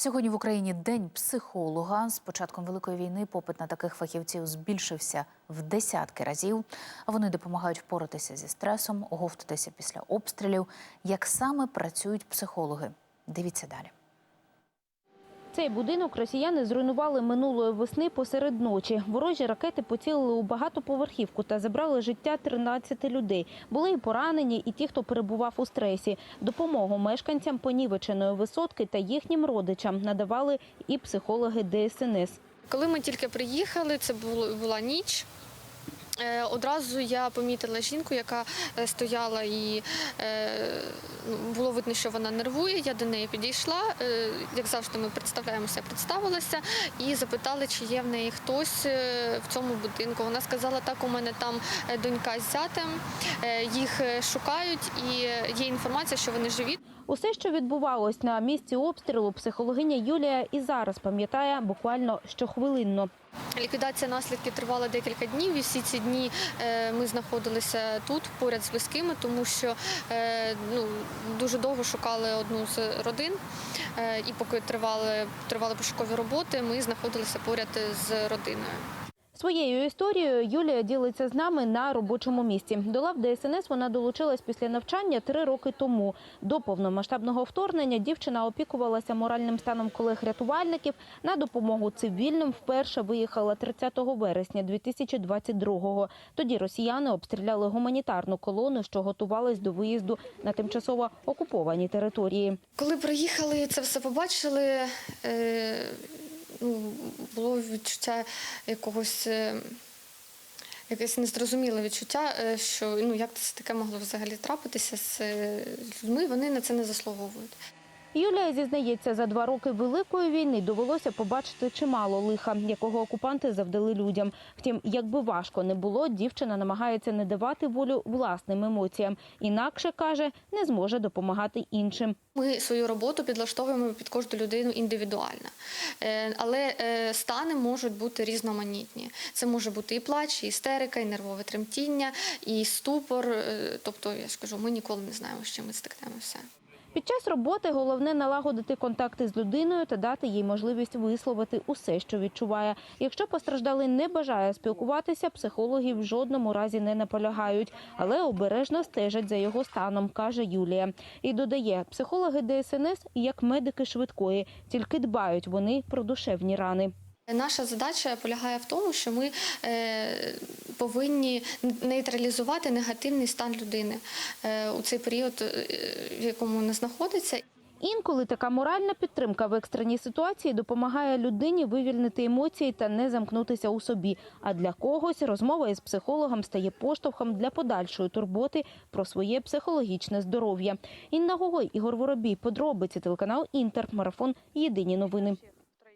Сьогодні в Україні день психолога. З початком великої війни попит на таких фахівців збільшився в десятки разів. Вони допомагають впоратися зі стресом, оговтатися після обстрілів. Як саме працюють психологи? Дивіться далі. Цей будинок росіяни зруйнували минулої весни посеред ночі. Ворожі ракети поцілили у багатоповерхівку та забрали життя 13 людей. Були і поранені, і ті, хто перебував у стресі. Допомогу мешканцям понівеченої висотки та їхнім родичам надавали і психологи ДСНС. Коли ми тільки приїхали, це була ніч. Е, Одразу я помітила жінку, яка е, стояла і е, ну, було видно, що вона нервує. Я до неї підійшла. Як завжди, ми представляємося, представилася і запитали, чи є в неї хтось в цьому будинку. Вона сказала, так, у мене там донька з зятем, їх шукають, і є інформація, що вони живі. Усе, що відбувалось на місці обстрілу, психологиня Юлія і зараз пам'ятає буквально щохвилинно. Ліквідація наслідків тривала декілька днів, і всі ці дні е, ми знаходилися тут поряд з близькими, тому що е, ну, дуже довго шукали одну з родин. Е, І поки тривали, тривали пошукові роботи, ми знаходилися поряд з родиною. Своєю історією Юлія ділиться з нами на робочому місці. До лав ДСНС вона долучилась після навчання три роки тому. До повномасштабного вторгнення дівчина опікувалася моральним станом колег-рятувальників. На допомогу цивільним вперше виїхала 30 вересня 2022-го. Тоді росіяни обстріляли гуманітарну колону, що готувалась до виїзду на тимчасово окуповані території. Коли приїхали, це все побачили. Ну, було відчуття якогось. е, Якесь незрозуміле відчуття, е, що ну як це таке могло взагалі трапитися з е, людьми, вони на це не заслуговують. Юлія зізнається, за два роки великої війни довелося побачити чимало лиха, якого окупанти завдали людям. Втім, якби важко не було, дівчина намагається не давати волю власним емоціям. Інакше каже, не зможе допомагати іншим. Ми свою роботу підлаштовуємо під кожну людину індивідуально, Е, але е, стани можуть бути різноманітні. Це може бути і плач, і істерика, і нервове тремтіння, і ступор. Е, Тобто, я ж кажу, ми ніколи не знаємо, з чим ми стикнемося. Під час роботи головне налагодити контакти з людиною та дати їй можливість висловити усе, що відчуває. Якщо постраждалий не бажає спілкуватися, психологи в жодному разі не наполягають, але обережно стежать за його станом, каже Юлія. І додає, психологи ДСНС як медики швидкої, тільки дбають вони про душевні рани. Наша задача полягає в тому, що ми е, повинні нейтралізувати негативний стан людини е, у цей період, е, в якому вона знаходиться. Інколи така моральна підтримка в екстреній ситуації допомагає людині вивільнити емоції та не замкнутися у собі. А для когось розмова із психологом стає поштовхом для подальшої турботи про своє психологічне здоров'я. Інна Гогой, Ігор Воробій, подробиці телеканал Інтер, марафон. Єдині новини.